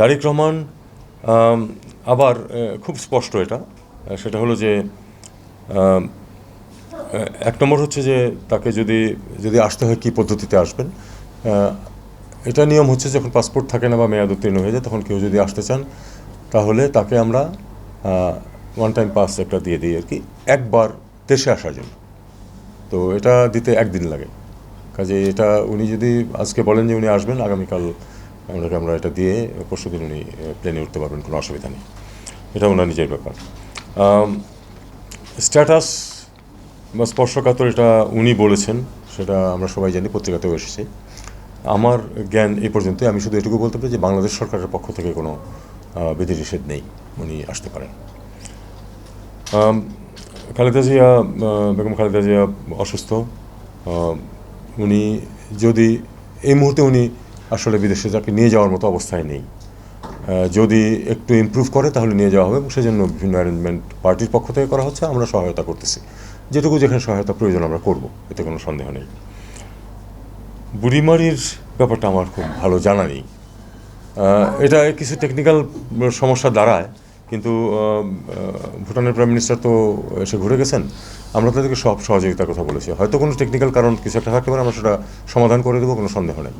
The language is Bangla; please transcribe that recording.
তারেক রহমান আবার খুব স্পষ্ট এটা সেটা হলো যে এক নম্বর হচ্ছে যে তাকে যদি যদি আসতে হয় কী পদ্ধতিতে আসবেন এটা নিয়ম হচ্ছে যখন পাসপোর্ট থাকে না বা মেয়াদ উত্তীর্ণ হয়ে যায়, তখন কেউ যদি আসতে চান, তাহলে তাকে আমরা ওয়ান টাইম পাস একটা দিয়ে দিই আর কি, একবার দেশে আসার জন্য। তো এটা দিতে একদিন লাগে। কাজে এটা উনি যদি আজকে বলেন যে উনি আসবেন, আগামীকাল ওনাকে আমরা এটা দিয়ে পরশু দিন উনি প্লেনে উঠতে পারবেন কোনো অসুবিধা নেই। এটা ওনার নিজের ব্যাপার। স্ট্যাটাস বা স্পর্শকাতর এটা উনি বলেছেন সেটা আমরা সবাই জানি পত্রিকাতেও এসেছে। আমার জ্ঞান এই পর্যন্তই। আমি শুধু এটুকু বলতে পারি যে বাংলাদেশ সরকারের পক্ষ থেকে কোনো আহ, বিধিনিষেধ নেই উনি আসতে পারেন। খালেদা জিয়া বেগম খালেদা জিয়া অসুস্থ। উনি যদি এই মুহূর্তে উনি আসলে বিদেশে যাকে নিয়ে যাওয়ার মতো অবস্থায় নেই। যদি একটু ইমপ্রুভ করে তাহলে নিয়ে যাওয়া হবে এবং সেজন্য বিভিন্ন অ্যারেঞ্জমেন্ট পার্টির পক্ষ থেকে করা হচ্ছে, আমরা সহায়তা করতেছি। যেটুকু যেখানে সহায়তা প্রয়োজন আমরা করব, এতে কোনো সন্দেহ নেই। বুড়িমারির ব্যাপারটা আমার খুব ভালো জানা নেই। এটা কিছু টেকনিক্যাল সমস্যা দাঁড়ায়, কিন্তু ভুটানের প্রাইম মিনিস্টার তো এসে ঘুরে গেছেন। আমরা তাদেরকে সব সহযোগিতার কথা বলেছি। হয়তো কোনো টেকনিক্যাল কারণ কিছু একটা থাকতে পারে, আমরা সেটা সমাধান করে দেবো, কোনো সন্দেহ নেই।